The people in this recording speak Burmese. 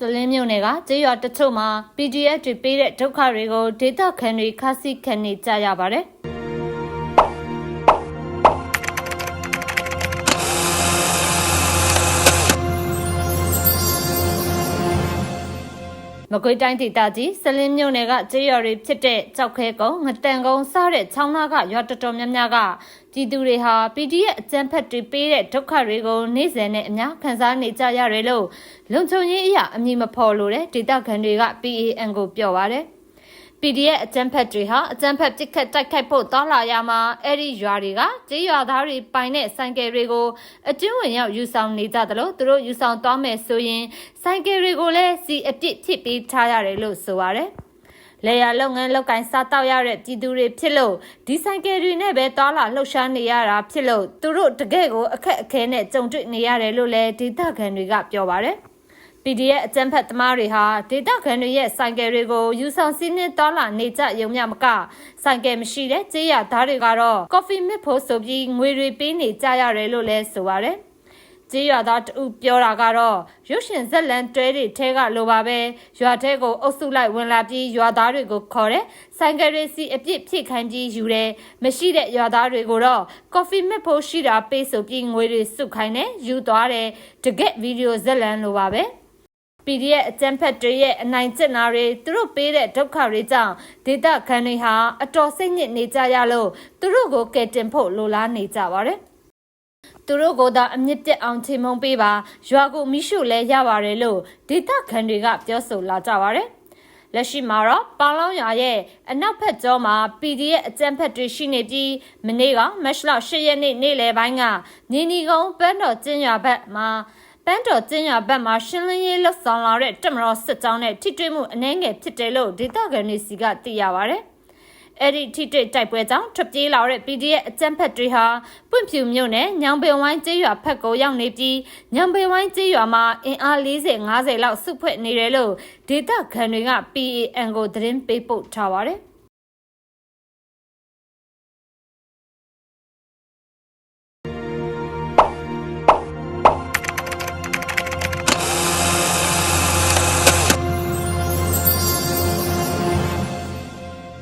စလင်းမြို့နယ်ကကျေးရွာတချို့မှာ PDF တွေပေးတဲ့ဒုက္ခတွေကိုဒေသခံတွေခါးစီခံနေကြရပါတယ်။ မကွေးတိုင်းဒေသကြီးစလင်းမြို့နယ်ကကျေးရွာတွေဖြစ်တဲ့ကြောက်ခဲကုန်းငတန်ကုန်းစတဲ့ချောင်းသားကရွာတော်တော်များများကပြည်သူတွေဟာ PDF အကြမ်းဖက်တွေပေးတဲ့ဒုက္ခတွေကိုနေ့စဉ်နဲ့အများခံစားနေကြရတယ်လို့လုံခြုံရေးအရာအမည်မဖော်လို့တဲ့ဒေသခံတွေက PAN ကိုပြောပါတယ်။ PDF အကြမ်းဖက်တွေဟာအကြမ်းဖက်ပစ်ခတ်တိုက်ခိုက်ဖို့တောလာရမှာအဲ့ဒီရွာတွေကကျေးရွာသားတွေပိုင်တဲ့ဆိုင်ကယ်တွေကိုအကျဉ်းဝင်ရောက်ယူဆောင်နေကြသလိုသူတို့ယူဆောင်သွားမယ်ဆိုရင်ဆိုင်ကယ်တွေကိုလည်းစီအပြစ်ဖြစ်ပြီးထားရတယ်လို့ဆိုပါတယ်။လေယာလုပ်ငန်းလုပ်ကိုင်စားတောက်ရတဲ့ပြည်သူတွေဖြစ်လို့ဒီဆိုင်ကယ်တွေနဲ့ပဲတောလာလှုပ်ရှားနေရတာဖြစ်လို့သူတို့တကယ့်ကိုအခက်အခဲနဲ့ကြုံတွေ့နေရတယ်လို့လည်းဒေသခံတွေကပြောပါတယ်။ PDF အကြမ်းဖက်သမားတွေဟာဒေသခံတွေရဲ့ဆိုင်ကယ်တွေကိုယူဆောင်စီးနှင်းတော်လာနေကြရုံမျှမကဆိုင်ကယ်မရှိတဲ့ကြေးရသားတွေကတော့ coffee မစ်ဖို့ဆိုပြီးငွေတွေပေးနေကြရတယ်လို့လည်းဆိုပါတယ်။ကြေးရွာသားတူပြောတာကတော့ရုပ်ရှင်ဇက်လန်တွဲတွေထဲကလိုပါပဲရွာထဲကိုအုပ်စုလိုက်ဝင်လာပြီးရွာသားတွေကိုခေါ်တယ်ဆိုင်ကယ်တွေစီအပြစ်ဖြည့်ခိုင်းပြီးယူတယ်မရှိတဲ့ရွာသားတွေကိုတော့ coffee မစ်ဖို့ရှိတာပေးဆိုပြီးငွေတွေစုခိုင်းတယ်ယူသွားတယ်တကက်ဗီဒီယိုဇက်လန်လိုပါပဲ။ PDF အကြမ်းဖက်တွေရဲ့အနိုင်ကျင့်တာတွေသူတို့ပေးတဲ့ဒုက္ခတွေကြောင့်ဒေသခံတွေဟာအတော်စိတ်ညစ်နေကြရလို့သူတို့ကိုကယ်တင်ဖို့လိုလားနေကြပါတယ်သူတို့ကိုသာအမြင့်ပြတ်အောင်ချိန်မုံပေးပါရွာကိုမိရှုလဲရပါတယ်လို့ဒေသခံတွေကပြောဆိုလာကြပါတယ်လက်ရှိမှာတော့ပေါင်လောင်းရွာရဲ့အနောက်ဘက်ကျောမှာ PDF အကြမ်းဖက်တွေရှိနေပြီးမနေ့ကမတ်လ10ရက်နေ့နေ့လယ်ပိုင်းကညီနီကုန်းပန်းတော်ကျင်းရွာဘက်မှာ ပန်းတော်ကျင်းရွာဘက်မှာရှင်းလင်းရေးလှုပ်ဆောင်လာတဲ့တက်မတော်စစ်ကြောင်းနဲ့ထိတွေ့မှုအနှဲငယ်ဖြစ်တယ်လို့ဒေသခံတွေစီကသိရပါဗျ။အဲ့ဒီထိတွေ့တိုက်ပွဲကြောင့်ထွက်ပြေးလာတဲ့ PDF အကြမ်းဖက်တွေဟာပွင့်ဖြူမြို့နယ်ညောင်ပင်ဝိုင်းကျေးရွာဖက်ကိုရောက်နေပြီးညောင်ပင်ဝိုင်းကျေးရွာမှာအင်အား40 50လောက်စုဖွဲ့နေတယ်လို့ဒေသခံတွေက PAN ကိုသတင်းပေးပို့ထားပါတယ်။